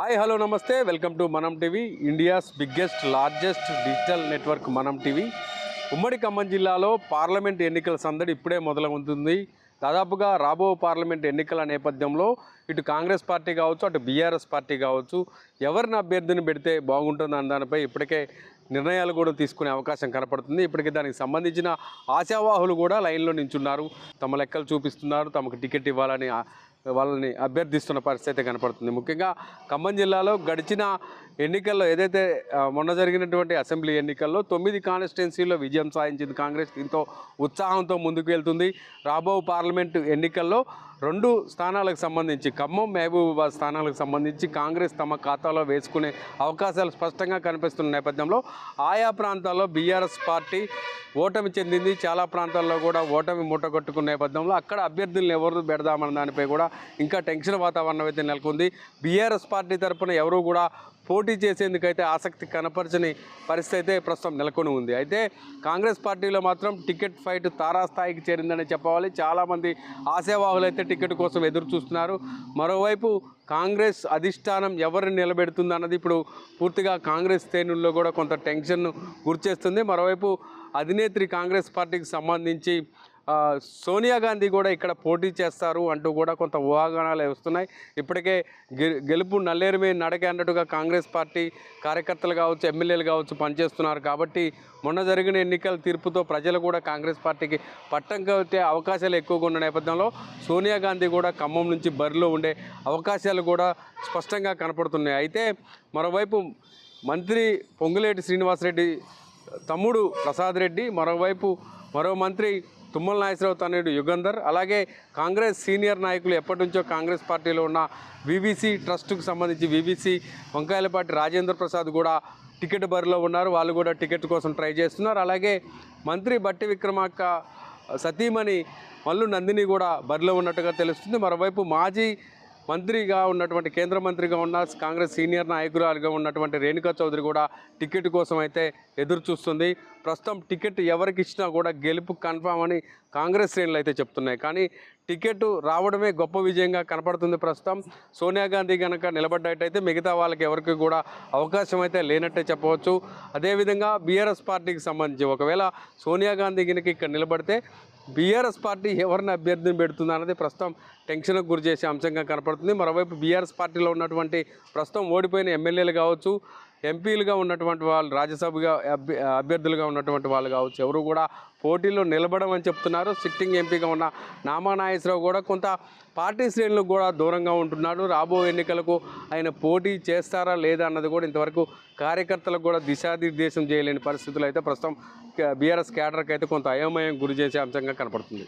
Hi hello నమస్తే. Welcome to Manam TV India's biggest largest digital network Manam TV. ఉమ్మడి ఖమ్మం జిల్లాలో parliament ఎన్నికల సందడి ఇప్పుడే మొదలవుతుంది. దాదాపుగా రాబో పార్లమెంట్ ఎన్నికల నేపథ్యంలో ఇటు కాంగ్రెస్ పార్టీ కావచ్చు అటు బీఆర్ఎస్ పార్టీ కావచ్చు ఎవరిని అభ్యర్థిని పెడితే బాగుంటుంది అన్న దానిపై ఇప్పటికే నిర్ణయాలు కూడా తీసుకునే అవకాశం కనపడుతుంది. ఇప్పటికే దానికి సంబంధించిన ఆశావాహులు కూడా లైన్లో నించున్నారు. తమ లెక్కలు చూపిస్తున్నారు తమకు టికెట్ ఇవ్వాలని వాళ్ళని అభ్యర్థిస్తున్న పరిస్థితి కనపడుతుంది. ముఖ్యంగా ఖమ్మం జిల్లాలో గడిచిన ఎన్నికల్లో ఏదైతే మొన్న జరిగినటువంటి అసెంబ్లీ ఎన్నికల్లో తొమ్మిది కాన్స్టిట్యున్సీలో విజయం సాధించింది కాంగ్రెస్. దీంతో ఉత్సాహంతో ముందుకు వెళ్తుంది. రాబో పార్లమెంటు ఎన్నికల్లో రెండు స్థానాలకు సంబంధించి ఖమ్మం మహబూబాబాద్ స్థానాలకు సంబంధించి కాంగ్రెస్ తమ ఖాతాలో వేసుకునే అవకాశాలు స్పష్టంగా కనిపిస్తున్న నేపథ్యంలో ఆయా ప్రాంతాల్లో బీఆర్ఎస్ పార్టీ ఓటమి చెందింది. చాలా ప్రాంతాల్లో కూడా ఓటమి మూటగొట్టుకున్న నేపథ్యంలో అక్కడ అభ్యర్థులను ఎవరు పెడదామన్న దానిపై కూడా ఇంకా టెన్షన్ వాతావరణం అయితే నెలకొంది. బీఆర్ఎస్ పార్టీ తరపున ఎవరు కూడా పోటీ చేసేందుకైతే ఆసక్తి కనపరచని పరిస్థితి అయితే ప్రస్తుతం నెలకొని ఉంది. అయితే కాంగ్రెస్ పార్టీలో మాత్రం టికెట్ ఫైట్ తారాస్థాయికి చేరిందని చెప్పవాలి. చాలామంది ఆశావాహులు అయితే టికెట్ కోసం ఎదురు చూస్తున్నారు. మరోవైపు కాంగ్రెస్ అధిష్టానం ఎవరిని నిలబెడుతుంది అన్నది ఇప్పుడు పూర్తిగా కాంగ్రెస్ శ్రేణుల్లో కూడా కొంత టెన్షన్ను గురిచేస్తుంది. మరోవైపు అధినేత్రి కాంగ్రెస్ పార్టీకి సంబంధించి సోనియా గాంధీ కూడా ఇక్కడ పోటీ చేస్తారు అంటూ కూడా కొంత ఊహాగానాలు వస్తున్నాయి. ఇప్పటికే గె- గెలుపు నల్లేరుమే నడకే అన్నట్టుగా కాంగ్రెస్ పార్టీ కార్యకర్తలు కావచ్చు ఎమ్మెల్యేలు కావచ్చు పనిచేస్తున్నారు. కాబట్టి మొన్న జరిగిన ఎన్నికల తీర్పుతో ప్రజలు కూడా కాంగ్రెస్ పార్టీకి పట్టం కట్టే అవకాశాలు ఎక్కువగా ఉన్న నేపథ్యంలో సోనియా గాంధీ కూడా ఖమ్మం నుంచి బరిలో ఉండే అవకాశాలు కూడా స్పష్టంగా కనపడుతున్నాయి. అయితే మరోవైపు మంత్రి పొంగులేటి శ్రీనివాసరెడ్డి తమ్ముడు ప్రసాద్ రెడ్డి మరోవైపు మరో మంత్రి తుమ్మల నాగేశ్వరరావు తనయుడు యుగంధర్ అలాగే కాంగ్రెస్ సీనియర్ నాయకులు ఎప్పటి నుంచో కాంగ్రెస్ పార్టీలో ఉన్న వివిసి ట్రస్టుకు సంబంధించి వివిసి వంకాయలపాటి రాజేంద్ర ప్రసాద్ కూడా టికెట్ బరిలో ఉన్నారు. వాళ్ళు కూడా టికెట్ కోసం ట్రై చేస్తున్నారు. అలాగే మంత్రి బట్టి విక్రమార్క సతీమణి మల్లు నందిని కూడా బరిలో ఉన్నట్టుగా తెలుస్తుంది. మరోవైపు మాజీ మంత్రిగా ఉన్నటువంటి కేంద్ర మంత్రిగా ఉన్న కాంగ్రెస్ సీనియర్ నాయకురాలుగా ఉన్నటువంటి రేణుకా చౌదరి కూడా టికెట్ కోసం అయితే ఎదురు చూస్తుంది. ప్రస్తుతం టికెట్ ఎవరికి ఇచ్చినా కూడా గెలుపు కన్ఫామ్ అని కాంగ్రెస్ శ్రేణులు అయితే చెప్తున్నాయి. కానీ టికెట్ రావడమే గొప్ప విజయంగా కనపడుతుంది ప్రస్తుతం. సోనియా గాంధీ కనుక నిలబడ్డట్టయితే మిగతా వాళ్ళకి ఎవరికి కూడా అవకాశం అయితే లేనట్టే చెప్పవచ్చు. అదేవిధంగా బీఆర్ఎస్ పార్టీకి సంబంధించి ఒకవేళ సోనియా గాంధీ కనుక ఇక్కడ నిలబడితే బీఆర్ఎస్ పార్టీ ఎవరిని అభ్యర్థిని పెడుతుంది అన్నది ప్రస్తుతం టెన్షన్కు గురి చేసే అంశంగా కనపడుతుంది. మరోవైపు బీఆర్ఎస్ పార్టీలో ఉన్నటువంటి ప్రస్తుతం ఓడిపోయిన ఎమ్మెల్యేలు కావచ్చు ఎంపీలుగా ఉన్నటువంటి వాళ్ళు రాజ్యసభగా అభ్య అభ్యర్థులుగా ఉన్నటువంటి వాళ్ళు కావచ్చు ఎవరు కూడా పోటీలో నిలబడమని చెప్తున్నారు. సిట్టింగ్ ఎంపీగా ఉన్న నామా నాగేశ్వరరావు కూడా కొంత పార్టీ శ్రేణులకు కూడా దూరంగా ఉంటున్నాడు. రాబో ఎన్నికలకు ఆయన పోటీ చేస్తారా లేదా అన్నది కూడా ఇంతవరకు కార్యకర్తలకు కూడా దిశానిర్దేశం చేయలేని పరిస్థితులు అయితే ప్రస్తుతం బీఆర్ఎస్ కేడర్కి అయితే కొంత అయోమయం గురి చేసే అంశంగా కనపడుతుంది.